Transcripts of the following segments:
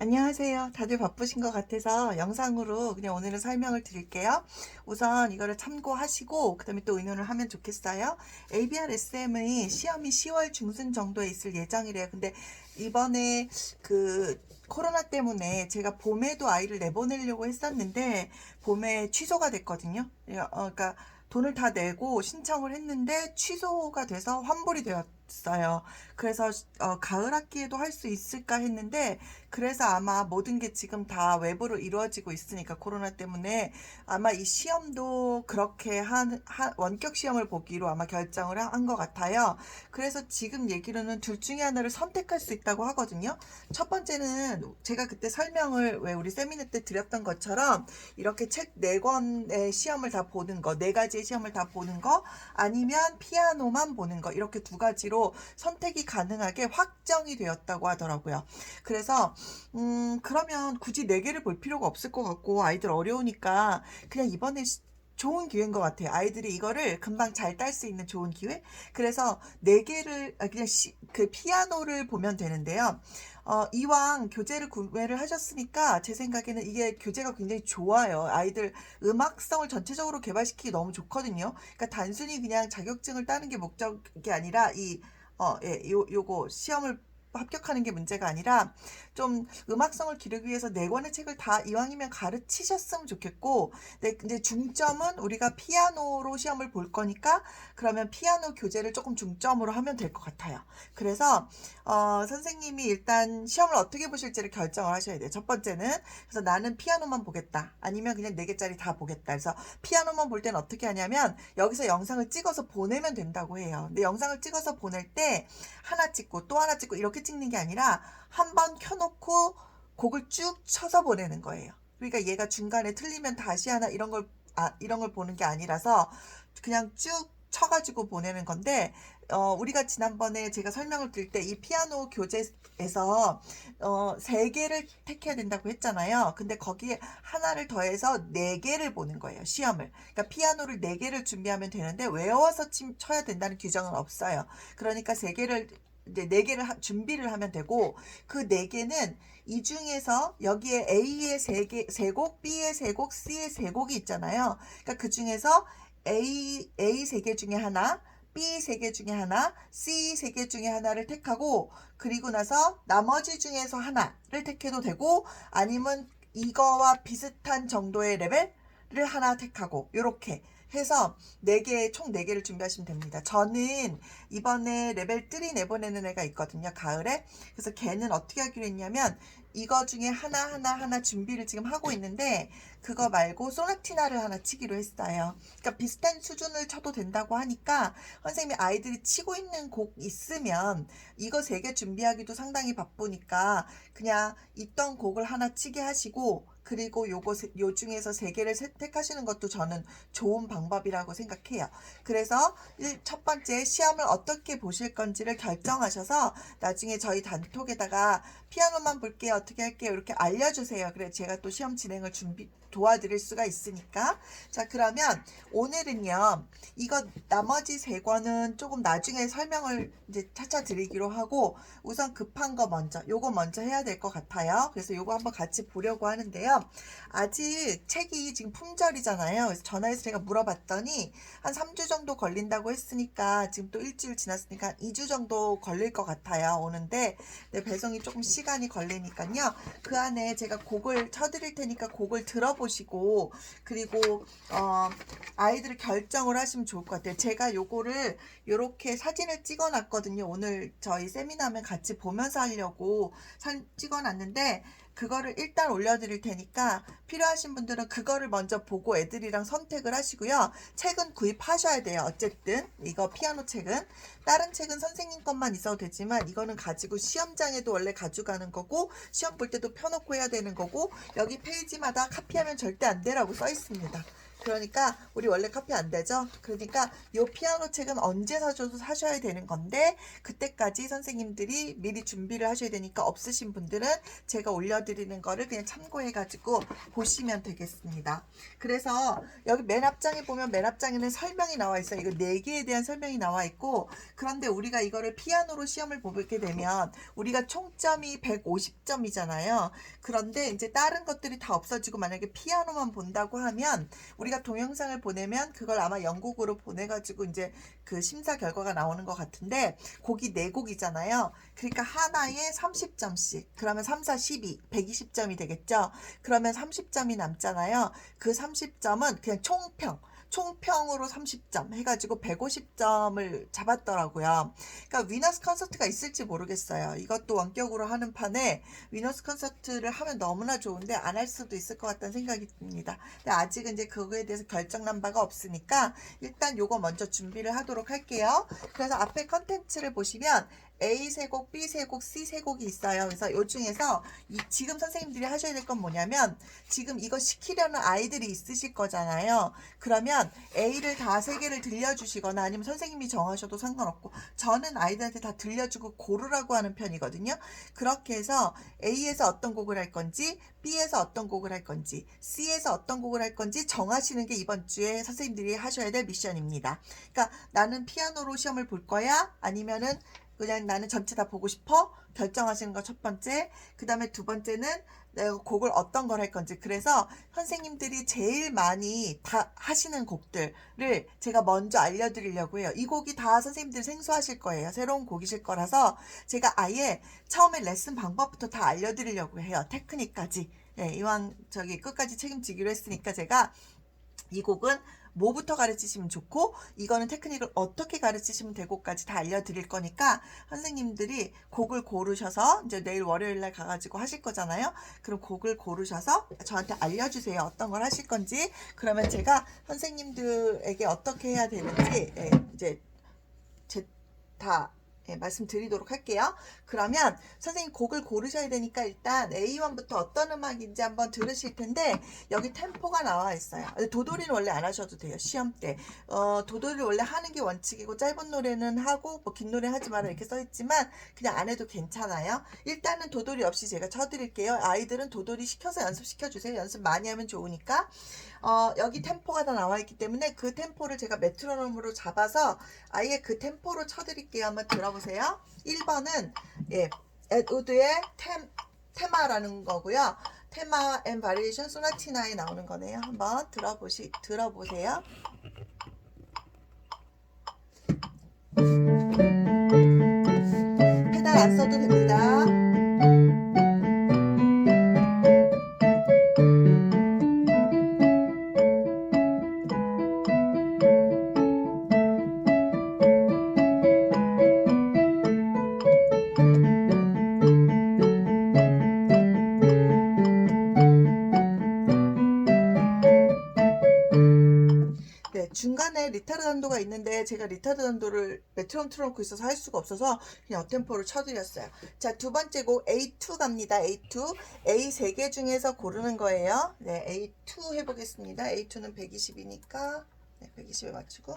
안녕하세요. 다들 바쁘신 것 같아서 영상으로 그냥 오늘은 설명을 드릴게요. 우선 이거를 참고하시고 그 다음에 또 의논을 하면 좋겠어요. ABR SM의 시험이 10월 중순 정도에 있을 예정이래요. 근데 이번에 그 코로나 때문에 제가 봄에도 아이를 내보내려고 했었는데 봄에 취소가 됐거든요. 예, 어, 그러니까 돈을 다 내고 신청을 했는데 취소가 돼서 환불이 되었 어요. 그래서 어, 가을 학기에도 할 수 있을까 했는데 그래서 아마 모든 게 지금 다 외부로 이루어지고 있으니까 코로나 때문에 아마 이 시험도 그렇게 한, 한 원격 시험을 보기로 아마 결정을 한 것 같아요. 그래서 지금 얘기로는 둘 중에 하나를 선택할 수 있다고 하거든요. 첫 번째는 제가 그때 설명을 왜 우리 세미나 때 드렸던 것처럼 이렇게 책 네 권의 시험을 다 보는 거, 네 가지의 시험을 다 보는 거, 아니면 피아노만 보는 거, 이렇게 두 가지로 선택이 가능하게 확정이 되었다고 하더라고요. 그래서, 음, 그러면 굳이 네 개를 볼 필요가 없을 것 같고, 아이들 어려우니까, 그냥 이번에 시- 좋은 기회인 것 같아요. 아이들이 이거를 금방 잘 딸 수 있는 좋은 기회. 그래서 네 개를 아, 그냥 시, 그 피아노를 보면 되는데요. 어, 이왕 교재를 구매를 하셨으니까 제 생각에는 이게 교재가 굉장히 좋아요. 아이들 음악성을 전체적으로 개발시키기 너무 좋거든요. 그러니까 단순히 그냥 자격증을 따는 게 목적이 아니라 이 어, 예, 요, 요거 시험을 합격하는 게 문제가 아니라 좀 음악성을 기르기 위해서 네 권의 책을 다 이왕이면 가르치셨으면 좋겠고, 네, 근데 중점은 우리가 피아노로 시험을 볼 거니까 그러면 피아노 교재를 조금 중점으로 하면 될 것 같아요. 그래서 어, 선생님이 일단 시험을 어떻게 보실지를 결정을 하셔야 돼요. 첫 번째는 그래서 나는 피아노만 보겠다. 아니면 그냥 네 개짜리 다 보겠다. 그래서 피아노만 볼 때는 어떻게 하냐면 여기서 영상을 찍어서 보내면 된다고 해요. 근데 영상을 찍어서 보낼 때 하나 찍고 또 하나 찍고 이렇게 찍는 게 아니라 한 번 켜놓고 곡을 쭉 쳐서 보내는 거예요. 그러니까 얘가 중간에 틀리면 다시 하나 이런 걸 아, 이런 걸 보는 게 아니라서 그냥 쭉 쳐가지고 보내는 건데 어, 우리가 지난번에 제가 설명을 드릴 때 이 피아노 교재에서 어, 세 개를 택해야 된다고 했잖아요. 근데 거기에 하나를 더해서 네 개를 보는 거예요. 시험을. 그러니까 피아노를 네 개를 준비하면 되는데 외워서 침, 쳐야 된다는 규정은 없어요. 그러니까 세 개를 이제 네 개를 하- 준비를 하면 되고 그 네 개는 이 중에서 여기에 A의 세 개, 세 곡, B의 세 곡, C의 세 곡이 있잖아요. 그러니까 그 중에서 A, A 세 개 중에 하나, B 세 개 중에 하나, C 세 개 중에 하나를 택하고, 그리고 나서 나머지 중에서 하나를 택해도 되고, 아니면 이거와 비슷한 정도의 레벨을 하나 택하고, 요렇게 해서 네개 총 네개를 준비하시면 됩니다. 저는 이번에 레벨 3 내보내는 애가 있거든요. 가을에. 그래서 걔는 어떻게 하기로 했냐면, 이거 중에 하나하나 하나 준비를 지금 하고 있는데, 그거 말고 소나티나를 하나 치기로 했어요. 그러니까 비슷한 수준을 쳐도 된다고 하니까 선생님이 아이들이 치고 있는 곡 있으면 이거 세 개 준비하기도 상당히 바쁘니까 그냥 있던 곡을 하나 치게 하시고 그리고 요거 세- 요 중에서 세 개를 선택하시는 것도 저는 좋은 방법이라고 생각해요. 그래서 일- 첫 번째 시험을 어떻게 보실 건지를 결정하셔서 나중에 저희 단톡에다가 피아노만 볼게요. 어떻게 할게요. 이렇게 알려주세요. 그래 제가 또 시험 진행을 준비 도와드릴 수가 있으니까. 자, 그러면 오늘은요, 이거 나머지 세 권은 조금 나중에 설명을 이제 차차 드리기로 하고, 우선 급한 거 먼저, 요거 먼저 해야 될 것 같아요. 그래서 요거 한번 같이 보려고 하는데요. 아직 책이 지금 품절이잖아요. 그래서 전화해서 제가 물어봤더니, 한 3주 정도 걸린다고 했으니까, 지금 또 일주일 지났으니까 한 2주 정도 걸릴 것 같아요. 오는데, 네, 배송이 조금 시간이 걸리니까요. 그 안에 제가 곡을 쳐드릴 테니까 곡을 들어보시고 그리고 어, 아이들을 결정을 하시면 좋을 것 같아요. 제가 요거를 요렇게 사진을 찍어놨거든요. 오늘 저희 세미나면 같이 보면서 하려고 사 찍어놨는데 그거를 일단 올려드릴 테니까 필요하신 분들은 그거를 먼저 보고 애들이랑 선택을 하시고요. 책은 구입하셔야 돼요. 어쨌든 이거 피아노 책은 다른 책은 선생님 것만 있어도 되지만 이거는 가지고 시험장에도 원래 가져가는 거고 시험 볼 때도 펴놓고 해야 되는 거고 여기 페이지마다 카피하면 절대 안 되라고 써 있습니다. 그러니까 우리 원래 커피 안 되죠? 그러니까 요 피아노 책은 언제 사줘도 사셔야 되는 건데 그때까지 선생님들이 미리 준비를 하셔야 되니까 없으신 분들은 제가 올려드리는 거를 그냥 참고해가지고 보시면 되겠습니다. 그래서 여기 맨 앞장에 보면 맨 앞장에는 설명이 나와 있어요. 이거 네 개에 대한 설명이 나와 있고 그런데 우리가 이거를 피아노로 시험을 보게 되면 우리가 총점이 150점이잖아요. 그런데 이제 다른 것들이 다 없어지고 만약에 피아노만 본다고 하면 우리 가 동영상을 보내면 그걸 아마 영국으로 보내가지고 이제 그 심사 결과가 나오는 것 같은데 곡이 네 곡이잖아요. 그러니까 하나에 30점씩. 그러면 3, 4, 12, 120점이 되겠죠. 그러면 30점이 남잖아요. 그 30점은 그냥 총평. 총평으로 30점 해가지고 150점을 잡았더라고요. 그러니까 위너스 콘서트가 있을지 모르겠어요. 이것도 원격으로 하는 판에 위너스 콘서트를 하면 너무나 좋은데 안 할 수도 있을 것 같다는 생각이 듭니다. 근데 아직은 이제 그거에 대해서 결정난 바가 없으니까 일단 요거 먼저 준비를 하도록 할게요. 그래서 앞에 컨텐츠를 보시면 A 세 곡, B 세 곡, C 세 곡이 있어요. 그래서 요 중에서 이 지금 선생님들이 하셔야 될 건 뭐냐면 지금 이거 시키려는 아이들이 있으실 거잖아요. 그러면 A를 다 세 개를 들려주시거나 아니면 선생님이 정하셔도 상관없고 저는 아이들한테 다 들려주고 고르라고 하는 편이거든요. 그렇게 해서 A에서 어떤 곡을 할 건지 B에서 어떤 곡을 할 건지 C에서 어떤 곡을 할 건지 정하시는 게 이번 주에 선생님들이 하셔야 될 미션입니다. 그러니까 나는 피아노로 시험을 볼 거야 아니면은 그냥 나는 전체 다 보고 싶어? 결정하시는 거 첫 번째. 그 다음에 두 번째는 내가 곡을 어떤 걸 할 건지. 그래서 선생님들이 제일 많이 다 하시는 곡들을 제가 먼저 알려드리려고 해요. 이 곡이 다 선생님들 생소하실 거예요. 새로운 곡이실 거라서 제가 아예 처음에 레슨 방법부터 다 알려드리려고 해요. 테크닉까지. 예, 이왕 저기 끝까지 책임지기로 했으니까 제가 이 곡은 뭐부터 가르치시면 좋고 이거는 테크닉을 어떻게 가르치시면 되고까지 다 알려드릴 거니까 선생님들이 곡을 고르셔서 이제 내일 월요일 날 가가지고 하실 거잖아요. 그럼 곡을 고르셔서 저한테 알려주세요. 어떤 걸 하실 건지 그러면 제가 선생님들에게 어떻게 해야 되는지 예, 이제 제다 예, 말씀드리도록 할게요. 그러면 선생님 곡을 고르셔야 되니까 일단 A1부터 어떤 음악인지 한번 들으실 텐데 여기 템포가 나와 있어요. 도돌이는 원래 안 하셔도 돼요. 시험 때. 어, 도돌이를 원래 하는 게 원칙이고 짧은 노래는 하고 뭐 긴 노래 하지 마라 이렇게 써 있지만 그냥 안 해도 괜찮아요. 일단은 도돌이 없이 제가 쳐드릴게요. 아이들은 도돌이 시켜서 연습시켜 주세요. 연습 많이 하면 좋으니까. 어, 여기 템포가 다 나와 있기 때문에 그 템포를 제가 메트로놈으로 잡아서 아예 그 템포로 쳐드릴게요. 한번 들어보세요. 1번은 예, 에드우드의 템, 테마라는 거고요. 테마 앤 바리에이션 소나티나에 나오는 거네요. 한번 들어보시 들어보세요. 페달 안 써도 됩니다. 단도가 있는데 제가 리타르 단도를 메트론 틀어놓고 있어서 할 수가 없어서 그냥 업템포를 쳐드렸어요. 자, 두 번째 곡 A2 갑니다. A2. A 세 개 중에서 고르는 거예요. 네, A2 해보겠습니다. A2는 120이니까 네, 120에 맞추고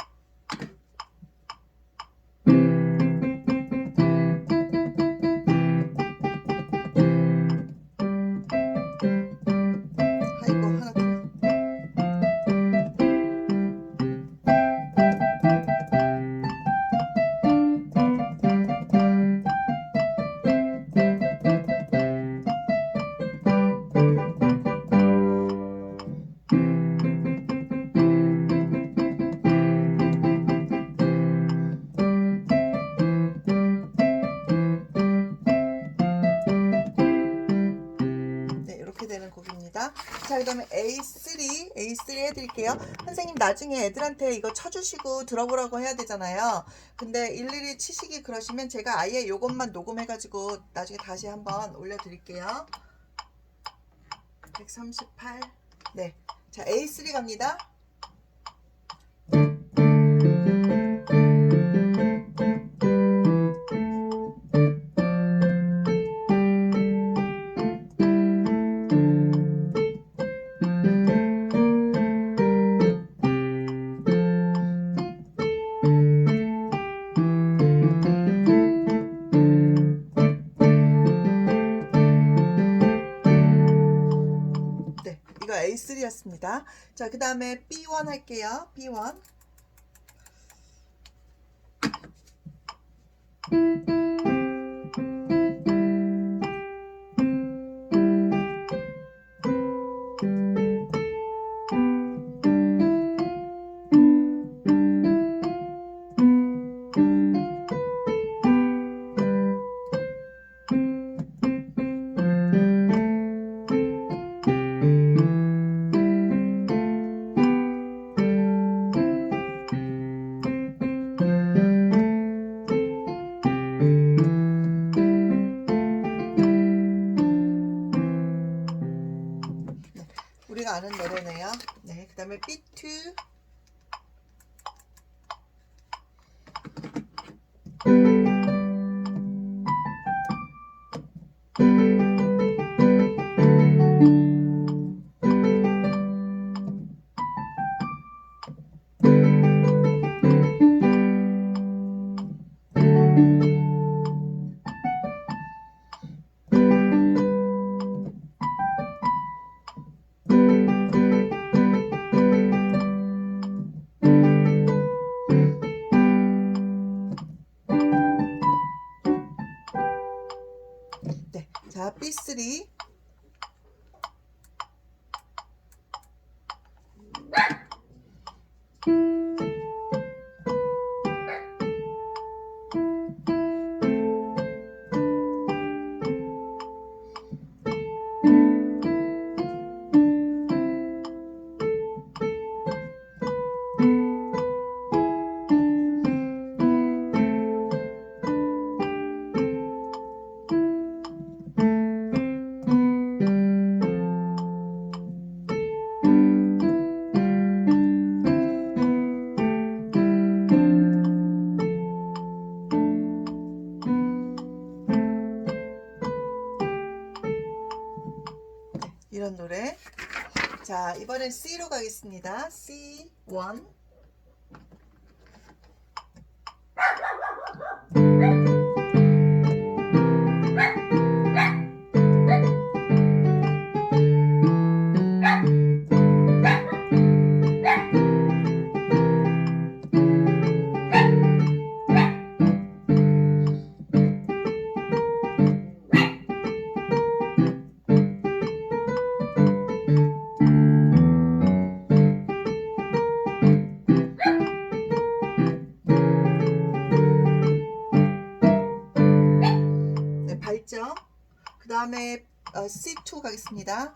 해드릴게요. 선생님 나중에 애들한테 이거 쳐주시고 들어보라고 해야 되잖아요. 근데 일일이 치시기 그러시면 제가 아예 요것만 녹음해가지고 나중에 다시 한번 올려드릴게요. 138. 네. 자, A3 갑니다. A3였습니다. 자, 그 다음에 B1 할게요. B1. 자 B3. C로 가겠습니다. C1. 다음에 어, C2 가겠습니다.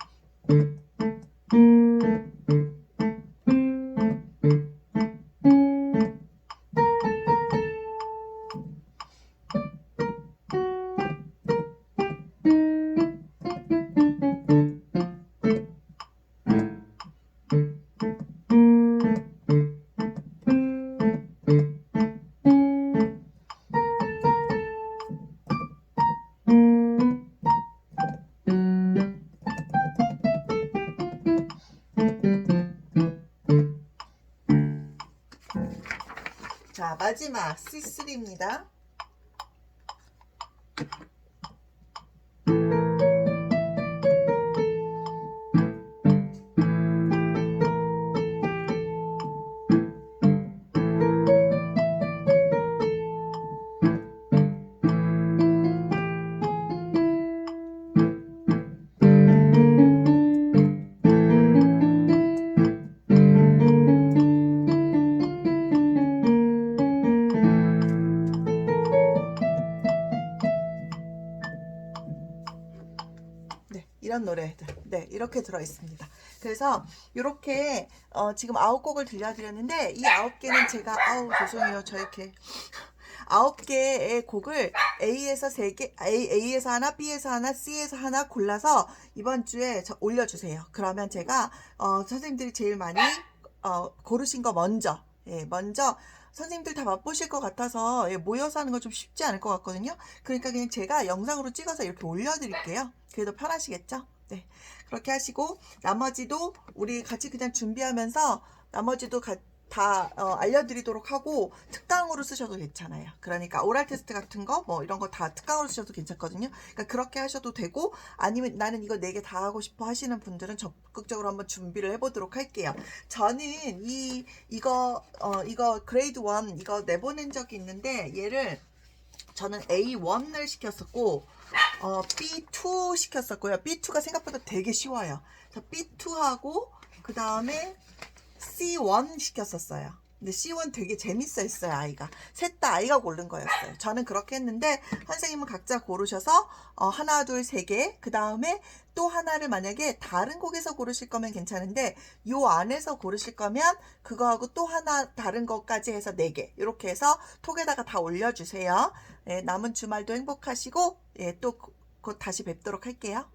마지막 C3입니다. 이렇게 들어 있습니다. 그래서 이렇게 어, 지금 아홉 곡을 들려드렸는데 이 아홉 개는 제가 아우 죄송해요. 저 이렇게 아홉 개의 곡을 A에서 세 개, A, A에서 하나, B에서 하나, C에서 하나 골라서 이번 주에 저 올려주세요. 그러면 제가 어, 선생님들이 제일 많이 어, 고르신 거 먼저, 예, 먼저 선생님들 다 맛보실 것 같아서 예, 모여서 하는 건좀 쉽지 않을 것 같거든요. 그러니까 그냥 제가 영상으로 찍어서 이렇게 올려드릴게요. 그래도 편하시겠죠? 네. 그렇게 하시고 나머지도 우리 같이 그냥 준비하면서 나머지도 가, 다 어, 알려드리도록 하고 특강으로 쓰셔도 괜찮아요. 그러니까 오랄 테스트 같은 거 뭐 이런 거 다 특강으로 쓰셔도 괜찮거든요. 그러니까 그렇게 하셔도 되고 아니면 나는 이거 네 개 다 하고 싶어 하시는 분들은 적극적으로 한번 준비를 해보도록 할게요. 저는 이 이거 어 이거 그레이드 1 이거 내보낸 적이 있는데 얘를 저는 A1을 시켰었고 어, B2 시켰었고요. B2가 생각보다 되게 쉬워요. 그래서 B2하고 그 다음에 C1 시켰었어요. 근데 C1 되게 재밌어 했어요, 아이가. 셋 다 아이가 고른 거였어요. 저는 그렇게 했는데, 선생님은 각자 고르셔서, 어, 하나, 둘, 세 개, 그 다음에 또 하나를 만약에 다른 곡에서 고르실 거면 괜찮은데, 요 안에서 고르실 거면, 그거하고 또 하나 다른 것까지 해서 네 개. 이렇게 해서 톡에다가 다 올려주세요. 예, 남은 주말도 행복하시고, 예, 또 곧 다시 뵙도록 할게요.